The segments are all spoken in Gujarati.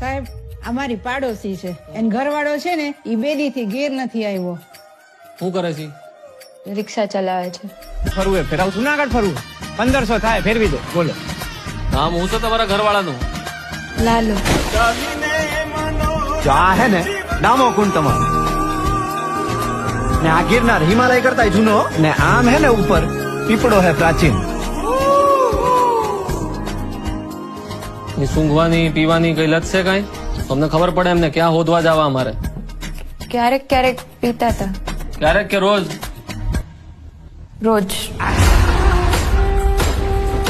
સાહેબ અમારી પાડોશી છે. એન ઘરવાળો છે ને એ બેદી થી ઘેર નથી આવ્યો. શું કરે છે? રિક્ષા ચલાવે છે. ફરવું એ ફેરાવું. જુનાગઢ ફરવું પંદરસો થાય ફેરવી દો. બોલો. નામ હું તો તમારા ઘરવાળાનું? લાલો. ચાહે ને ડામો કુંડ તમારો. ને આ ગિરનાર હિમાલય કરતા જૂનો ને આમ હે ને ઉપર પીપળો હે પ્રાચીન. ની સૂંઘવાની પીવાની કઈ લત છે કઈ? તમને ખબર પડે એમને ક્યાં હોદવા જવા અમારે. ક્યારેક ક્યારેક પીતા હતા ક્યારેક કે રોજ? રોજ.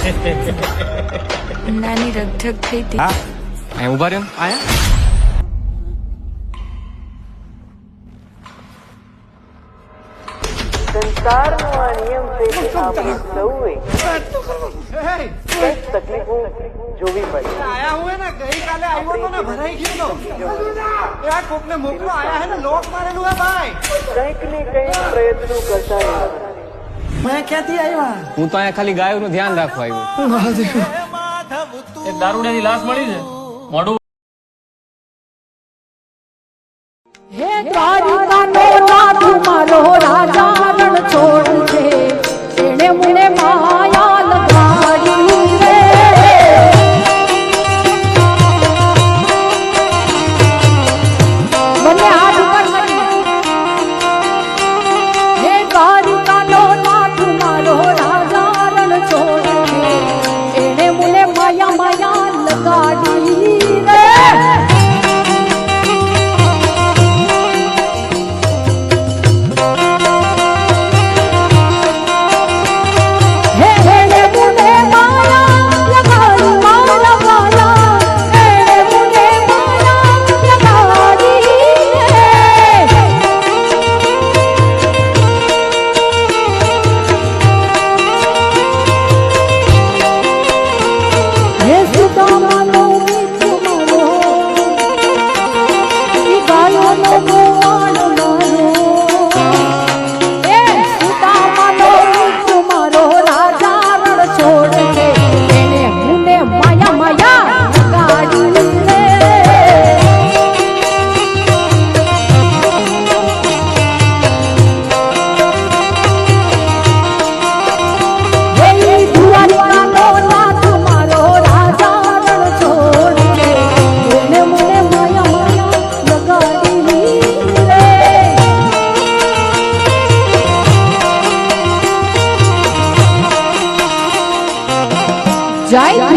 નાની રગઝગ થઈ હતી હા. ઊભા રહ્યો? આયા? સંસારનો આ નિયમ છે કે આપણે સૌએ કંઈક તકલીફો જોવી પડે આયા હું ને ગઈકાલે આવ્યો તો ને ભરાઈ ગયો તો આ કોકને મોકલો આયા હે ને લોક મારેલું હે ભાઈ કંઈક ને કંઈક પ્રયત્નો કરતા રહેવાના મેં ક્યાંથી આવ્યા હું તો અહીંયા ખાલી ગાયોનું ધ્યાન રાખવા આવ્યો. દારૂડિયાની લાશ મળી છે? મોઢું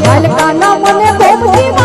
হালকা না মনে ভক্তি